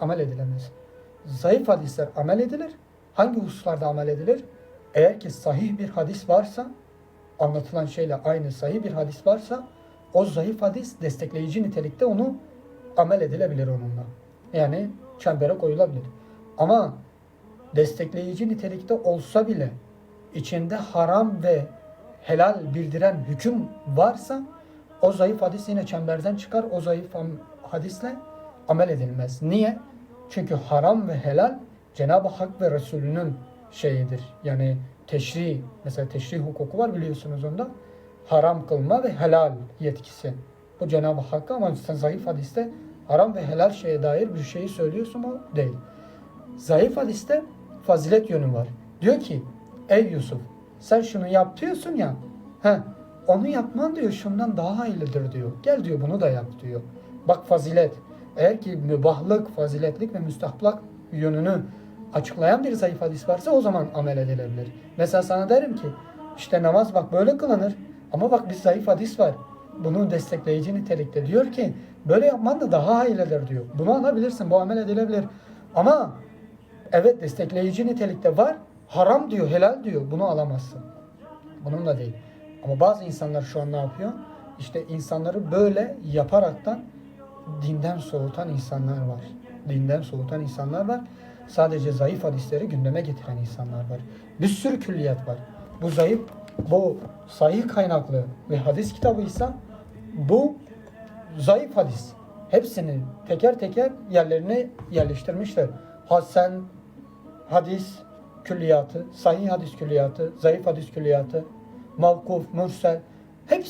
amel edilemez. Zayıf hadisler amel edilir. Hangi hususlarda amel edilir? Eğer ki sahih bir hadis varsa, anlatılan şeyle aynı sahih bir hadis varsa, o zayıf hadis destekleyici nitelikte onu amel edilebilir onunla. Yani çembere koyulabilir. Ama destekleyici nitelikte olsa bile içinde haram ve helal bildiren hüküm varsa o zayıf hadis yine çemberden çıkar. O zayıf hadisle amel edilmez. Niye? Çünkü haram ve helal Cenab-ı Hak ve Resulünün şeyidir. Yani teşri, mesela teşri hukuku var biliyorsunuz onda. Haram kılma ve helal yetkisi. Bu Cenab-ı Hakk'a ama sen zayıf hadiste haram ve helal şeye dair bir şeyi söylüyorsun o değil. Zayıf hadiste fazilet yönü var. Diyor ki ey Yusuf sen şunu yap diyorsun ya. He, onu yapman diyor şundan daha hayırlıdır diyor. Gel diyor bunu da yap diyor. Bak fazilet. Eğer ki mübahlık, faziletlik ve müstahplak yönünü açıklayan bir zayıf hadis varsa o zaman amel edilebilir. Mesela sana derim ki işte namaz bak böyle kılınır ama bak bir zayıf hadis var. Bunu destekleyici nitelikte diyor ki böyle yapman da daha hayırlıdır diyor. Bunu alabilirsin bu amel edilebilir. Ama evet destekleyici nitelikte var. Haram diyor, helal diyor. Bunu alamazsın. Bunun da değil. Ama bazı insanlar şu an ne yapıyor? İşte insanları böyle yaparaktan dinden soğutan insanlar var. Dinden soğutan insanlar var. Sadece zayıf hadisleri gündeme getiren insanlar var. Bir sürü külliyat var. Bu zayıf, bu sahih kaynaklı ve hadis kitabıysa bu zayıf hadis. Hepsini teker teker yerlerine yerleştirmişler. Hasen, hadis külliyatı, sahih hadis külliyatı, zayıf hadis külliyatı, mavkuf, mürsel hepsi